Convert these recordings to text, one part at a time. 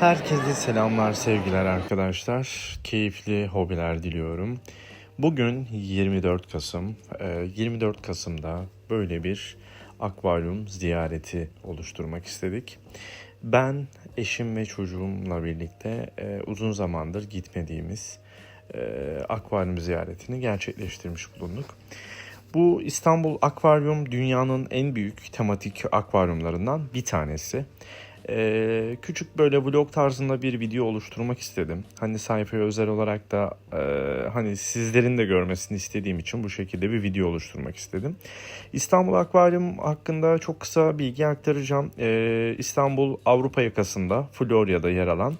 Herkese selamlar, sevgiler arkadaşlar. Keyifli hobiler diliyorum. Bugün 24 Kasım. Ee, 24 Kasım'da böyle bir akvaryum ziyareti oluşturmak istedik. Ben, eşim ve çocuğumla birlikte e, uzun zamandır gitmediğimiz e, akvaryum ziyaretini gerçekleştirmiş bulunduk. Bu İstanbul Akvaryum dünyanın en büyük tematik akvaryumlarından bir tanesi. Ee, küçük böyle vlog tarzında bir video oluşturmak istedim. Hani sayfaya özel olarak da e, hani sizlerin de görmesini istediğim için bu şekilde bir video oluşturmak istedim. İstanbul Akvaryum hakkında çok kısa bilgi aktaracağım. Ee, İstanbul Avrupa yakasında Florya'da yer alan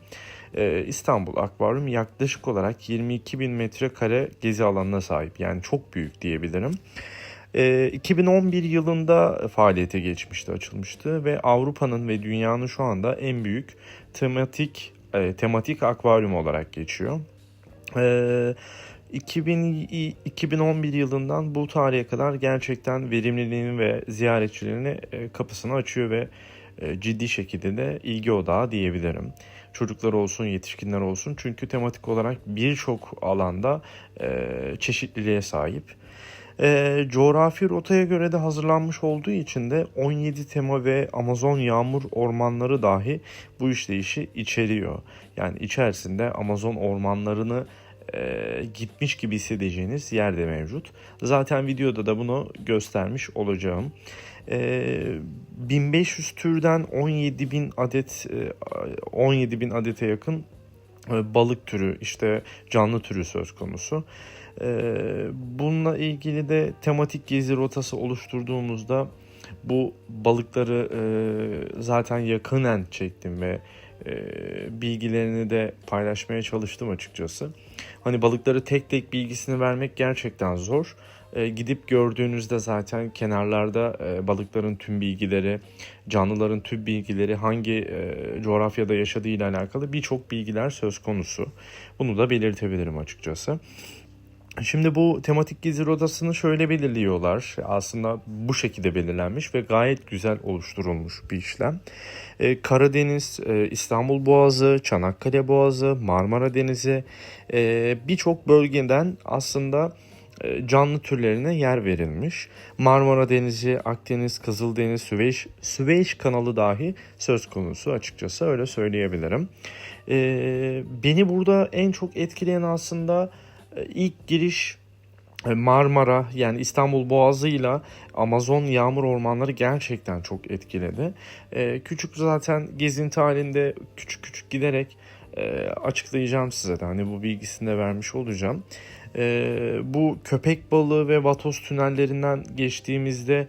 e, İstanbul Akvaryum yaklaşık olarak 22 bin metrekare gezi alanına sahip. Yani çok büyük diyebilirim. E, 2011 yılında faaliyete geçmişti, açılmıştı ve Avrupa'nın ve dünyanın şu anda en büyük tematik e, tematik akvaryum olarak geçiyor. E, 2000, 2011 yılından bu tarihe kadar gerçekten verimliliğini ve ziyaretçilerini e, kapısını açıyor ve e, ciddi şekilde de ilgi odağı diyebilirim. Çocuklar olsun, yetişkinler olsun çünkü tematik olarak birçok alanda e, çeşitliliğe sahip. E, coğrafi rotaya göre de hazırlanmış olduğu için de 17 tema ve Amazon yağmur ormanları dahi bu işleyişi içeriyor. Yani içerisinde Amazon ormanlarını e, gitmiş gibi hissedeceğiniz yerde mevcut. Zaten videoda da bunu göstermiş olacağım. E, 1500 türden 17.000 adet e, 17.000 adete yakın e, balık türü işte canlı türü söz konusu. E, bununla ilgili de tematik gezi rotası oluşturduğumuzda bu balıkları e, zaten yakınen çektim ve e, bilgilerini de paylaşmaya çalıştım açıkçası. Hani balıkları tek tek bilgisini vermek gerçekten zor. E, gidip gördüğünüzde zaten kenarlarda balıkların tüm bilgileri, canlıların tüm bilgileri, hangi coğrafyada yaşadığı ile alakalı birçok bilgiler söz konusu. Bunu da belirtebilirim açıkçası. Şimdi bu tematik gezi rotasını şöyle belirliyorlar. Aslında bu şekilde belirlenmiş ve gayet güzel oluşturulmuş bir işlem. Ee, Karadeniz, e, İstanbul Boğazı, Çanakkale Boğazı, Marmara Denizi e, birçok bölgeden aslında e, canlı türlerine yer verilmiş. Marmara Denizi, Akdeniz, Kızıldeniz, Süveyş, Süveyş kanalı dahi söz konusu açıkçası öyle söyleyebilirim. Ee, beni burada en çok etkileyen aslında ilk giriş e, Marmara yani İstanbul Boğazı ile Amazon yağmur ormanları gerçekten çok etkiledi. Ee, küçük zaten gezinti halinde küçük küçük giderek e, açıklayacağım size de hani bu bilgisini de vermiş olacağım. Bu köpek balığı ve vatoz tünellerinden geçtiğimizde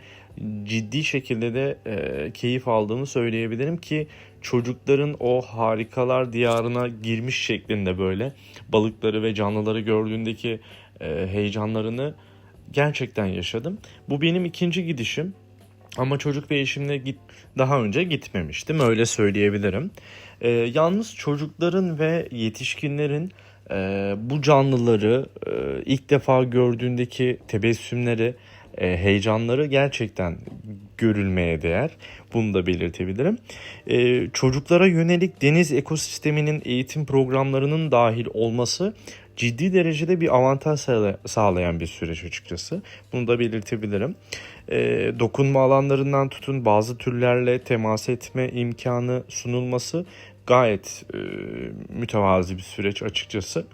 ciddi şekilde de e, keyif aldığını söyleyebilirim ki çocukların o harikalar diyarına girmiş şeklinde böyle balıkları ve canlıları gördüğündeki e, heyecanlarını gerçekten yaşadım. Bu benim ikinci gidişim. Ama çocuk ve eşimle git daha önce gitmemiştim öyle söyleyebilirim. E, yalnız çocukların ve yetişkinlerin e, bu canlıları e, ilk defa gördüğündeki tebessümleri, e, heyecanları gerçekten görülmeye değer. Bunu da belirtebilirim. E, çocuklara yönelik deniz ekosisteminin eğitim programlarının dahil olması ciddi derecede bir avantaj sağlayan bir süreç açıkçası. Bunu da belirtebilirim. E, dokunma alanlarından tutun bazı türlerle temas etme imkanı sunulması gayet e, mütevazi bir süreç açıkçası.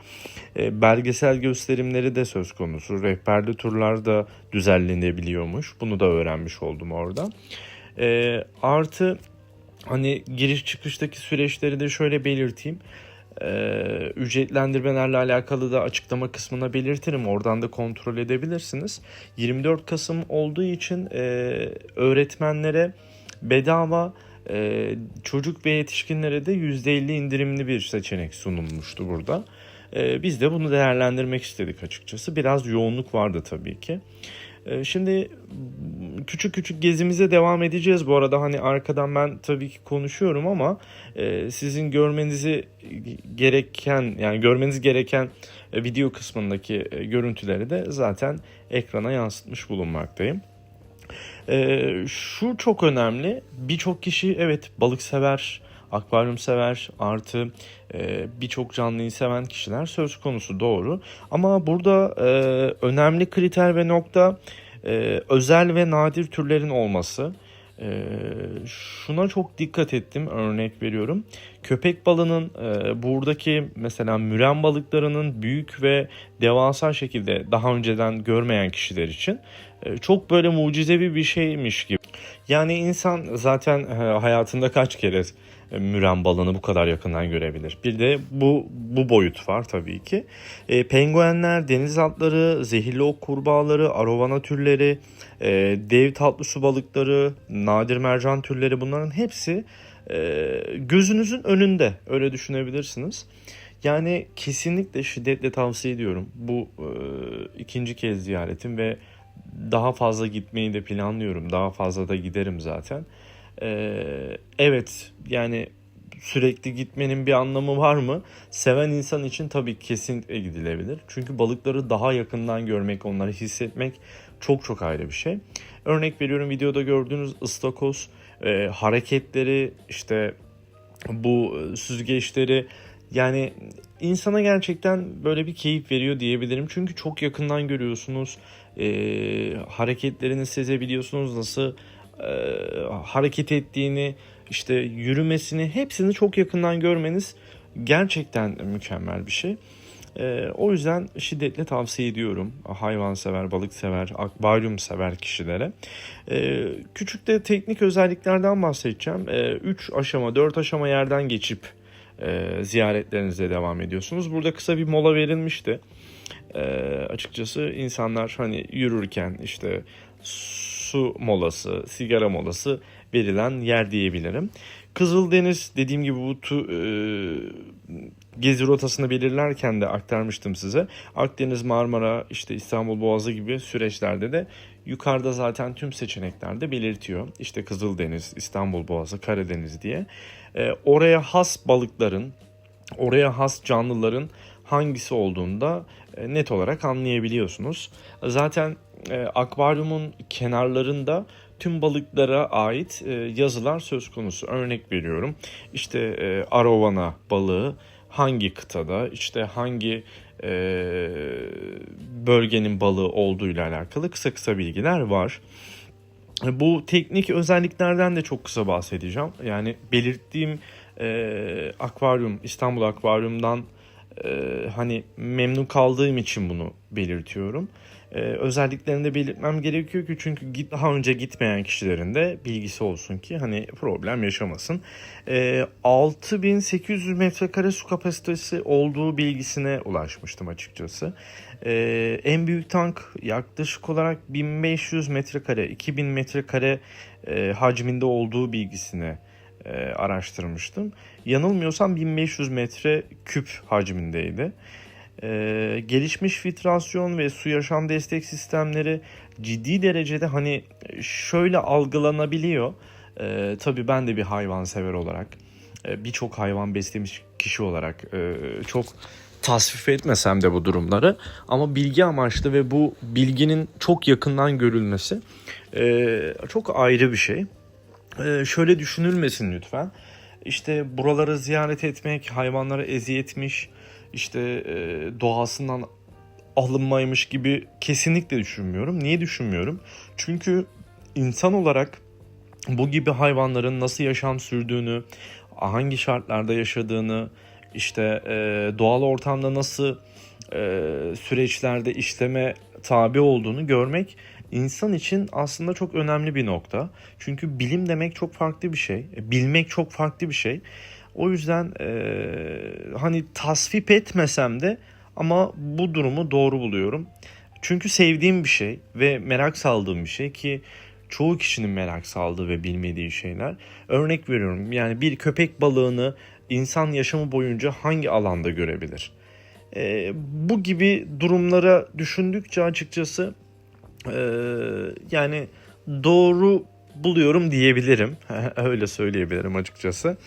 E, belgesel gösterimleri de söz konusu. Rehberli turlar da düzenlenebiliyormuş. Bunu da öğrenmiş oldum orada. E, artı hani giriş çıkıştaki süreçleri de şöyle belirteyim. Ee, ücretlendirmelerle alakalı da açıklama kısmına belirtirim. Oradan da kontrol edebilirsiniz. 24 Kasım olduğu için e, öğretmenlere bedava e, çocuk ve yetişkinlere de %50 indirimli bir seçenek sunulmuştu burada. E, biz de bunu değerlendirmek istedik açıkçası. Biraz yoğunluk vardı tabii ki. E, şimdi küçük küçük gezimize devam edeceğiz. Bu arada hani arkadan ben tabii ki konuşuyorum ama e, sizin görmenizi gereken yani görmeniz gereken e, video kısmındaki e, görüntüleri de zaten ekrana yansıtmış bulunmaktayım. E, şu çok önemli. Birçok kişi evet balık sever akvaryum sever artı e, birçok canlıyı seven kişiler söz konusu doğru. Ama burada e, önemli kriter ve nokta e, özel ve nadir türlerin olması. E, şuna çok dikkat ettim örnek veriyorum. Köpek balığının e, buradaki mesela müren balıklarının büyük ve devasa şekilde daha önceden görmeyen kişiler için çok böyle mucizevi bir şeymiş gibi. Yani insan zaten e, hayatında kaç kere e, müren balığını bu kadar yakından görebilir. Bir de bu bu boyut var tabii ki. E, penguenler, deniz atları, zehirli ok kurbağaları, arovana türleri, e, dev tatlı su balıkları, nadir mercan türleri bunların hepsi e, gözünüzün önünde. Öyle düşünebilirsiniz. Yani kesinlikle şiddetle tavsiye ediyorum. Bu e, ikinci kez ziyaretim ve daha fazla gitmeyi de planlıyorum. Daha fazla da giderim zaten. Ee, evet yani sürekli gitmenin bir anlamı var mı? Seven insan için tabii kesinlikle gidilebilir. Çünkü balıkları daha yakından görmek, onları hissetmek çok çok ayrı bir şey. Örnek veriyorum videoda gördüğünüz ıstakoz e, hareketleri işte bu süzgeçleri yani insana gerçekten böyle bir keyif veriyor diyebilirim. Çünkü çok yakından görüyorsunuz. E, hareketlerini sezebiliyorsunuz. Nasıl e, hareket ettiğini, işte yürümesini hepsini çok yakından görmeniz gerçekten mükemmel bir şey. E, o yüzden şiddetle tavsiye ediyorum hayvansever, balıksever, akvaryum sever kişilere. E, küçük de teknik özelliklerden bahsedeceğim. 3 e, aşama, 4 aşama yerden geçip e, ziyaretlerinize devam ediyorsunuz. Burada kısa bir mola verilmişti. E, açıkçası insanlar hani yürürken işte su molası, sigara molası verilen yer diyebilirim. Kızıldeniz dediğim gibi bu tu, e, gezi rotasını belirlerken de aktarmıştım size. Akdeniz, Marmara, işte İstanbul Boğazı gibi süreçlerde de yukarıda zaten tüm seçeneklerde belirtiyor. İşte Kızıldeniz, İstanbul Boğazı, Karadeniz diye. E, oraya has balıkların, oraya has canlıların hangisi olduğunda e, net olarak anlayabiliyorsunuz. Zaten e, akvaryumun kenarlarında tüm balıklara ait e, yazılar söz konusu. Örnek veriyorum. İşte e, arovana balığı hangi kıtada, işte hangi e, bölgenin balığı olduğu ile alakalı kısa kısa bilgiler var. Bu teknik özelliklerden de çok kısa bahsedeceğim. Yani belirttiğim e, akvaryum, İstanbul Akvaryum'dan e, hani memnun kaldığım için bunu belirtiyorum. E, özelliklerini de belirtmem gerekiyor ki çünkü git, daha önce gitmeyen kişilerin de bilgisi olsun ki hani problem yaşamasın. E, 6800 metrekare su kapasitesi olduğu bilgisine ulaşmıştım açıkçası. E, en büyük tank yaklaşık olarak 1500 metrekare, 2000 metrekare e, hacminde olduğu bilgisine e, araştırmıştım. Yanılmıyorsam 1500 metre küp hacmindeydi. E, gelişmiş filtrasyon ve su yaşam destek sistemleri ciddi derecede hani şöyle algılanabiliyor. E, tabii ben de bir hayvan sever olarak, e, birçok hayvan beslemiş kişi olarak e, çok tasvip etmesem de bu durumları ama bilgi amaçlı ve bu bilginin çok yakından görülmesi e, çok ayrı bir şey. Ee, şöyle düşünülmesin lütfen. İşte buraları ziyaret etmek, hayvanlara eziyetmiş, işte e, doğasından alınmaymış gibi kesinlikle düşünmüyorum. Niye düşünmüyorum? Çünkü insan olarak bu gibi hayvanların nasıl yaşam sürdüğünü, hangi şartlarda yaşadığını, işte e, doğal ortamda nasıl e, süreçlerde işleme tabi olduğunu görmek insan için aslında çok önemli bir nokta. Çünkü bilim demek çok farklı bir şey. Bilmek çok farklı bir şey. O yüzden e, hani tasvip etmesem de ama bu durumu doğru buluyorum. Çünkü sevdiğim bir şey ve merak saldığım bir şey ki çoğu kişinin merak saldığı ve bilmediği şeyler. Örnek veriyorum yani bir köpek balığını insan yaşamı boyunca hangi alanda görebilir? E, bu gibi durumlara düşündükçe açıkçası ee, yani doğru buluyorum diyebilirim. Öyle söyleyebilirim açıkçası.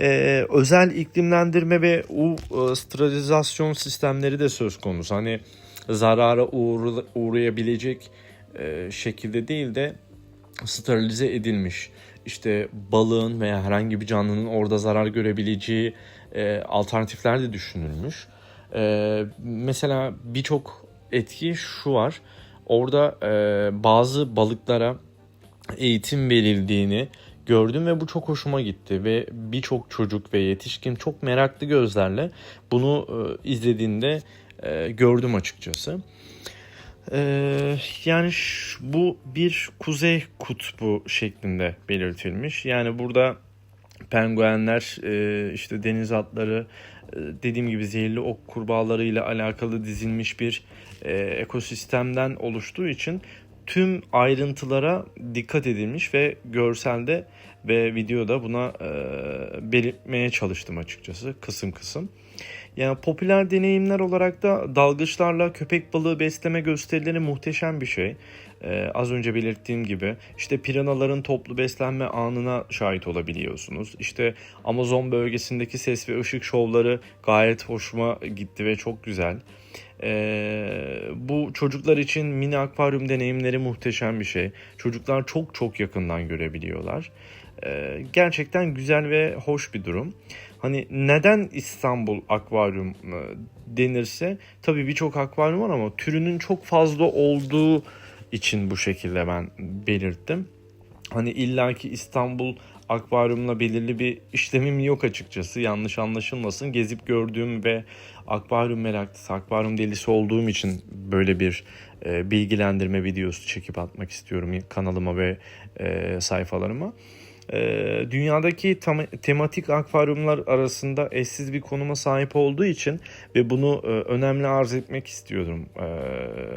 Ee, özel iklimlendirme ve u e, sterilizasyon sistemleri de söz konusu. Hani zarara uğra uğrayabilecek e, şekilde değil de sterilize edilmiş. İşte balığın veya herhangi bir canlının orada zarar görebileceği e, alternatifler de düşünülmüş. E, mesela birçok etki şu var. Orada e, bazı balıklara eğitim verildiğini gördüm ve bu çok hoşuma gitti ve birçok çocuk ve yetişkin çok meraklı gözlerle bunu e, izlediğinde e, gördüm açıkçası. Ee, yani bu bir kuzey kutbu şeklinde belirtilmiş. Yani burada penguenler, e, işte deniz atları, e, dediğim gibi zehirli ok kurbağalarıyla alakalı dizilmiş bir e, ekosistemden oluştuğu için tüm ayrıntılara dikkat edilmiş ve görselde ve videoda buna e, belirtmeye çalıştım açıkçası kısım kısım. Yani popüler deneyimler olarak da dalgıçlarla köpek balığı besleme gösterileri muhteşem bir şey. Ee, az önce belirttiğim gibi işte piranaların toplu beslenme anına şahit olabiliyorsunuz. İşte Amazon bölgesindeki ses ve ışık şovları gayet hoşuma gitti ve çok güzel. Ee, bu çocuklar için mini akvaryum deneyimleri muhteşem bir şey. Çocuklar çok çok yakından görebiliyorlar. Ee, gerçekten güzel ve hoş bir durum. Hani neden İstanbul akvaryum e, denirse tabii birçok akvaryum var ama türünün çok fazla olduğu için bu şekilde ben belirttim. Hani illaki İstanbul akvaryumla belirli bir işlemim yok açıkçası. Yanlış anlaşılmasın. Gezip gördüğüm ve akvaryum meraklısı, akvaryum delisi olduğum için böyle bir e, bilgilendirme videosu çekip atmak istiyorum kanalıma ve e, sayfalarıma. E, dünyadaki tam, tematik akvaryumlar arasında eşsiz bir konuma sahip olduğu için ve bunu e, önemli arz etmek istiyorum. E,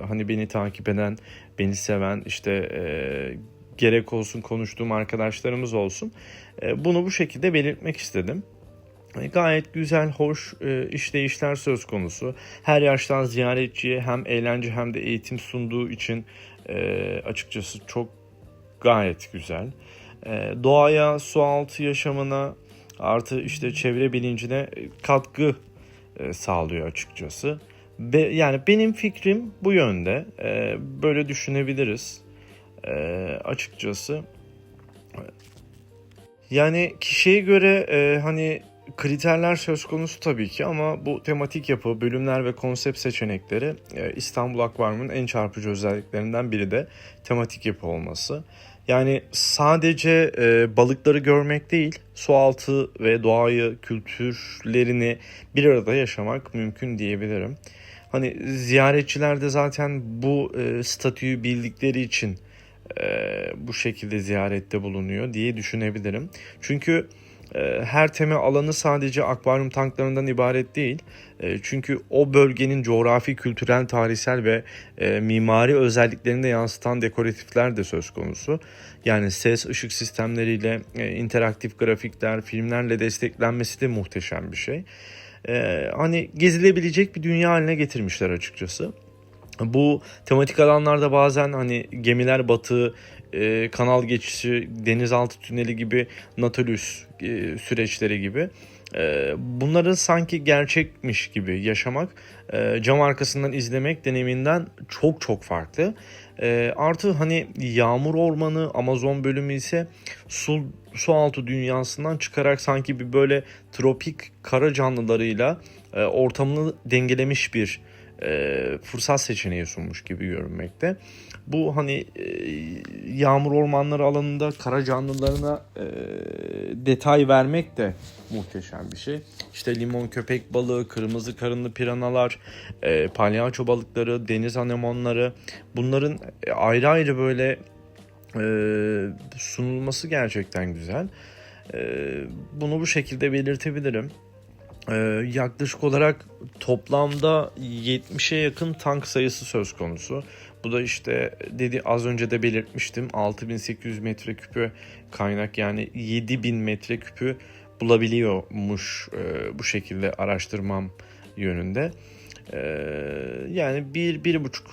hani beni takip eden, beni seven işte e, gerek olsun konuştuğum arkadaşlarımız olsun. E, bunu bu şekilde belirtmek istedim. E, Gayet güzel, hoş e, işleyişler söz konusu. Her yaştan ziyaretçiye hem eğlence hem de eğitim sunduğu için e, açıkçası çok gayet güzel. E, doğaya, su altı yaşamına artı işte çevre bilincine e, katkı sağlıyor açıkçası. Yani benim fikrim bu yönde. Böyle düşünebiliriz açıkçası. Yani kişiye göre hani kriterler söz konusu tabii ki ama bu tematik yapı, bölümler ve konsept seçenekleri e, İstanbul Akvaryum'un en çarpıcı özelliklerinden biri de tematik yapı olması. Yani sadece e, balıkları görmek değil, su altı ve doğayı, kültürlerini bir arada yaşamak mümkün diyebilirim. Hani ziyaretçiler de zaten bu e, statüyü bildikleri için e, bu şekilde ziyarette bulunuyor diye düşünebilirim. Çünkü her tema alanı sadece akvaryum tanklarından ibaret değil. E, çünkü o bölgenin coğrafi, kültürel, tarihsel ve e, mimari özelliklerini de yansıtan dekoratifler de söz konusu. Yani ses, ışık sistemleriyle, e, interaktif grafikler, filmlerle desteklenmesi de muhteşem bir şey. E, hani gezilebilecek bir dünya haline getirmişler açıkçası. Bu tematik alanlarda bazen hani gemiler batığı, e, kanal geçişi, denizaltı tüneli gibi Nautilus e, süreçleri gibi e, bunları sanki gerçekmiş gibi yaşamak e, cam arkasından izlemek deneyiminden çok çok farklı. E, artı hani yağmur ormanı Amazon bölümü ise su su altı dünyasından çıkarak sanki bir böyle tropik kara canlılarıyla e, ortamını dengelemiş bir e, fırsat seçeneği sunmuş gibi görünmekte. Bu hani e, yağmur ormanları alanında kara canlılarına e, detay vermek de muhteşem bir şey. İşte limon köpek balığı, kırmızı karınlı piranalar, e, palyaço balıkları, deniz anemonları bunların ayrı ayrı böyle e, sunulması gerçekten güzel. E, bunu bu şekilde belirtebilirim. Ee, yaklaşık olarak toplamda 70'e yakın tank sayısı söz konusu. Bu da işte dedi az önce de belirtmiştim 6800 metreküpü kaynak yani 7000 metreküpü bulabiliyormuş e, bu şekilde araştırmam yönünde. E, yani bir, bir buçuk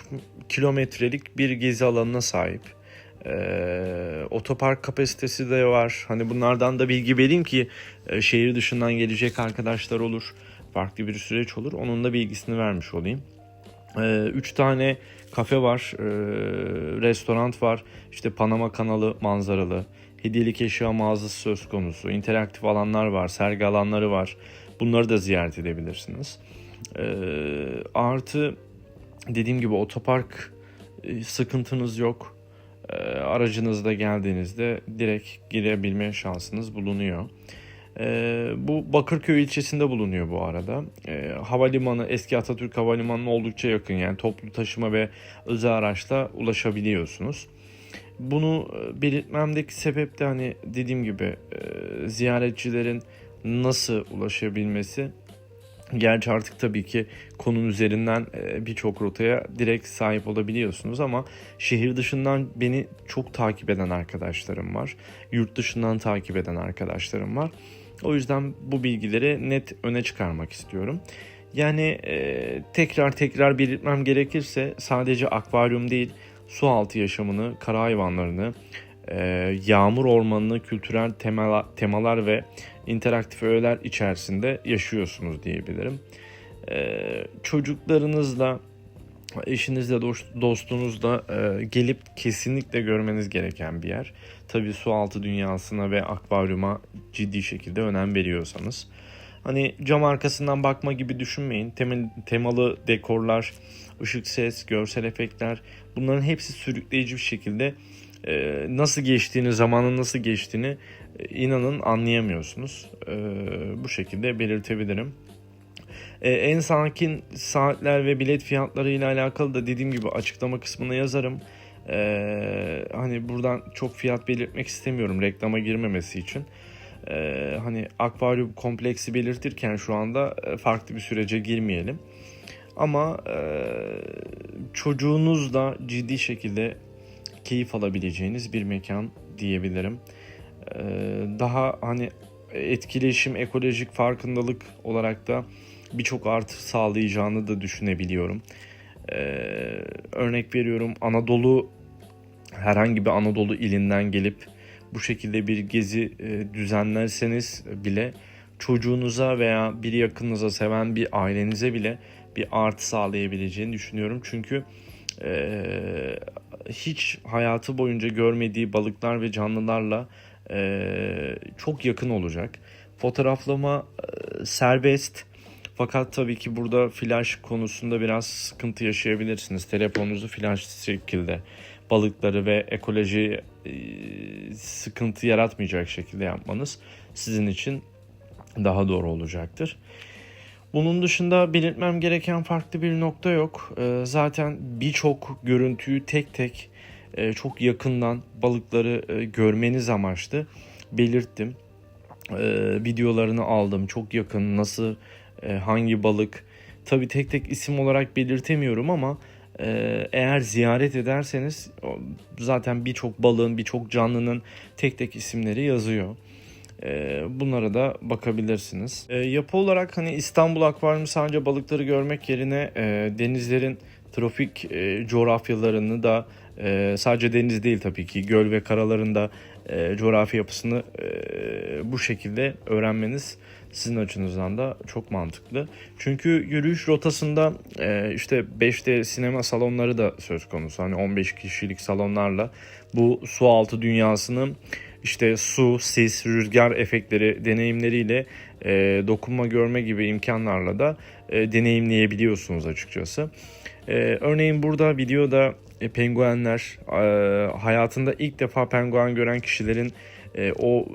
kilometrelik bir gezi alanına sahip. Ee, otopark kapasitesi de var. Hani bunlardan da bilgi vereyim ki e, şehir dışından gelecek arkadaşlar olur. Farklı bir süreç olur. Onun da bilgisini vermiş olayım. Ee, üç tane kafe var, e, restoran var, işte Panama kanalı manzaralı, hediyelik eşya mağazası söz konusu, interaktif alanlar var, sergi alanları var. Bunları da ziyaret edebilirsiniz. Ee, artı dediğim gibi otopark e, sıkıntınız yok. Ee, aracınızda geldiğinizde direkt girebilme şansınız bulunuyor. Ee, bu Bakırköy ilçesinde bulunuyor bu arada. Ee, havalimanı eski Atatürk Havalimanı'na oldukça yakın yani toplu taşıma ve özel araçla ulaşabiliyorsunuz. Bunu e, belirtmemdeki sebep de hani dediğim gibi e, ziyaretçilerin nasıl ulaşabilmesi. Gerçi artık tabii ki konun üzerinden e, birçok rotaya direkt sahip olabiliyorsunuz ama şehir dışından beni çok takip eden arkadaşlarım var. Yurt dışından takip eden arkadaşlarım var. O yüzden bu bilgileri net öne çıkarmak istiyorum. Yani e, tekrar tekrar belirtmem gerekirse sadece akvaryum değil su altı yaşamını, kara hayvanlarını, e, yağmur ormanını, kültürel temel, temalar ve interaktif öğeler içerisinde yaşıyorsunuz diyebilirim. E, çocuklarınızla, eşinizle, dostunuzla e, gelip kesinlikle görmeniz gereken bir yer. Tabii su altı dünyasına ve akvaryuma ciddi şekilde önem veriyorsanız. Hani cam arkasından bakma gibi düşünmeyin. Temel, temalı dekorlar, ışık, ses, görsel efektler bunların hepsi sürükleyici bir şekilde e, nasıl geçtiğini, zamanın nasıl geçtiğini inanın anlayamıyorsunuz. E, bu şekilde belirtebilirim. E, en sakin saatler ve bilet fiyatları ile alakalı da dediğim gibi açıklama kısmına yazarım. E, hani buradan çok fiyat belirtmek istemiyorum reklama girmemesi için. E, hani akvaryum kompleksi belirtirken şu anda e, farklı bir sürece girmeyelim. Ama e, çocuğunuz da ciddi şekilde keyif alabileceğiniz bir mekan diyebilirim. E, daha hani etkileşim, ekolojik farkındalık olarak da birçok artı sağlayacağını da düşünebiliyorum. Ee, örnek veriyorum Anadolu herhangi bir Anadolu ilinden gelip bu şekilde bir gezi e, düzenlerseniz bile çocuğunuza veya bir yakınınıza seven bir ailenize bile bir artı sağlayabileceğini düşünüyorum. Çünkü e, hiç hayatı boyunca görmediği balıklar ve canlılarla çok yakın olacak. Fotoğraflama e, serbest fakat tabii ki burada flash konusunda biraz sıkıntı yaşayabilirsiniz. Telefonunuzu flash şekilde balıkları ve ekoloji e, sıkıntı yaratmayacak şekilde yapmanız sizin için daha doğru olacaktır. Bunun dışında belirtmem gereken farklı bir nokta yok. E, zaten birçok görüntüyü tek tek e, çok yakından balıkları görmeniz amaçlı belirttim. Videolarını aldım çok yakın nasıl hangi balık tabi tek tek isim olarak belirtemiyorum ama eğer ziyaret ederseniz zaten birçok balığın, birçok canlının tek tek isimleri yazıyor. Bunlara da bakabilirsiniz. Yapı olarak hani İstanbul Akvaryumu sadece balıkları görmek yerine e, denizlerin trofik e, coğrafyalarını da e, sadece deniz değil tabii ki göl ve karalarında e, coğrafi yapısını e, bu şekilde öğrenmeniz sizin açınızdan da çok mantıklı. Çünkü yürüyüş rotasında e, işte 5D sinema salonları da söz konusu. Hani 15 kişilik salonlarla bu su altı dünyasını işte su, sis, rüzgar efektleri deneyimleriyle e, dokunma görme gibi imkanlarla da e, deneyimleyebiliyorsunuz açıkçası. E, örneğin burada videoda e, penguenler e, hayatında ilk defa penguen gören kişilerin e, o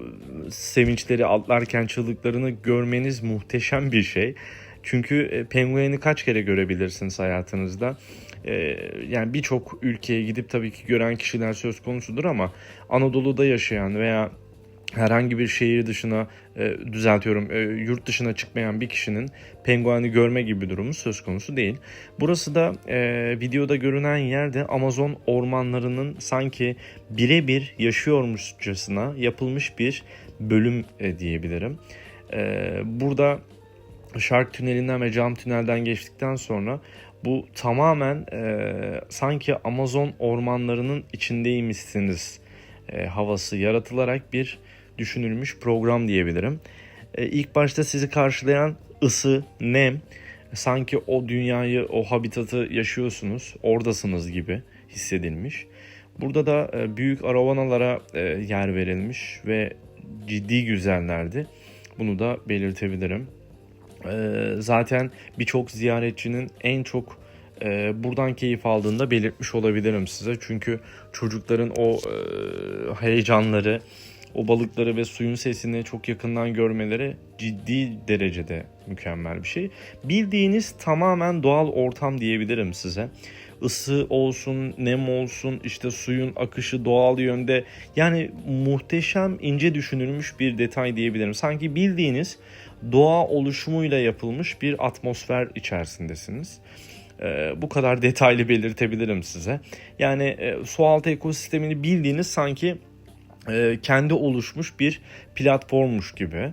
sevinçleri atlarken çığlıklarını görmeniz muhteşem bir şey. Çünkü e, pengueni kaç kere görebilirsiniz hayatınızda? E, yani birçok ülkeye gidip tabii ki gören kişiler söz konusudur ama Anadolu'da yaşayan veya herhangi bir şehir dışına e, düzeltiyorum e, yurt dışına çıkmayan bir kişinin pengueni görme gibi bir durumu söz konusu değil. Burası da e, videoda görünen yerde Amazon ormanlarının sanki birebir yaşıyormuşçasına yapılmış bir bölüm e, diyebilirim. E, burada Shark Tüneli'nden ve Cam Tünel'den geçtikten sonra bu tamamen e, sanki Amazon ormanlarının içindeymişsiniz e, havası yaratılarak bir düşünülmüş program diyebilirim. E, ilk başta sizi karşılayan ısı, nem, sanki o dünyayı, o habitatı yaşıyorsunuz, oradasınız gibi hissedilmiş. Burada da e, büyük aravanalara e, yer verilmiş ve ciddi güzellerdi. Bunu da belirtebilirim. E, zaten birçok ziyaretçinin en çok buradan keyif aldığını da belirtmiş olabilirim size. Çünkü çocukların o heyecanları, o balıkları ve suyun sesini çok yakından görmeleri ciddi derecede mükemmel bir şey. Bildiğiniz tamamen doğal ortam diyebilirim size. Isı olsun, nem olsun, işte suyun akışı doğal yönde. Yani muhteşem ince düşünülmüş bir detay diyebilirim. Sanki bildiğiniz doğa oluşumuyla yapılmış bir atmosfer içerisindesiniz. Ee, bu kadar detaylı belirtebilirim size. Yani e, sualtı ekosistemini bildiğiniz sanki e, kendi oluşmuş bir platformmuş gibi.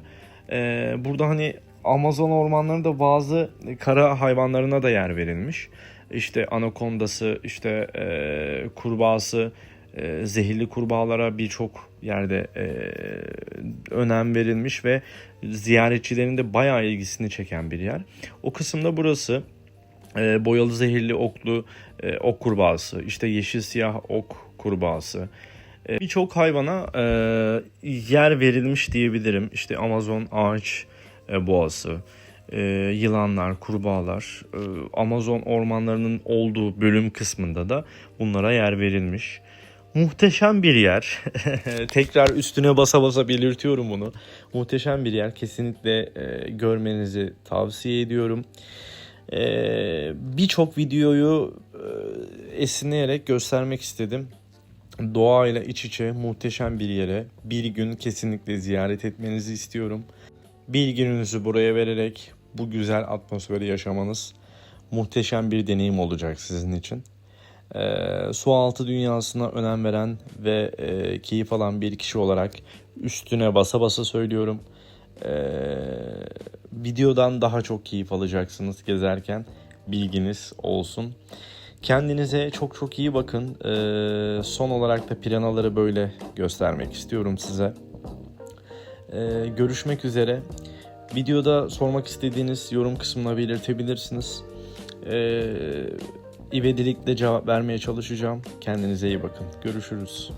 E, burada hani Amazon ormanlarında bazı kara hayvanlarına da yer verilmiş. İşte anakondası, işte e, kurbağası, e, zehirli kurbağalara birçok yerde önem verilmiş ve ziyaretçilerin de bayağı ilgisini çeken bir yer. O kısımda burası boyalı zehirli oklu ok kurbağası, işte yeşil siyah ok kurbağası, Birçok hayvana e, yer verilmiş diyebilirim. İşte Amazon ağaç e, boğası, e, yılanlar, kurbağalar, Amazon ormanlarının olduğu bölüm kısmında da bunlara yer verilmiş. Muhteşem bir yer. Tekrar üstüne basa basa belirtiyorum bunu. Muhteşem bir yer. Kesinlikle e, görmenizi tavsiye ediyorum. E, Birçok videoyu e, esinleyerek göstermek istedim doğayla iç içe muhteşem bir yere bir gün kesinlikle ziyaret etmenizi istiyorum. Bir gününüzü buraya vererek bu güzel atmosferi yaşamanız muhteşem bir deneyim olacak sizin için. Ee, su altı dünyasına önem veren ve e, keyif alan bir kişi olarak üstüne basa basa söylüyorum. Ee, videodan daha çok keyif alacaksınız gezerken bilginiz olsun. Kendinize çok çok iyi bakın. Ee, son olarak da piranaları böyle göstermek istiyorum size. Ee, görüşmek üzere. Videoda sormak istediğiniz yorum kısmına belirtebilirsiniz. Ee, ivedilikle cevap vermeye çalışacağım. Kendinize iyi bakın. Görüşürüz.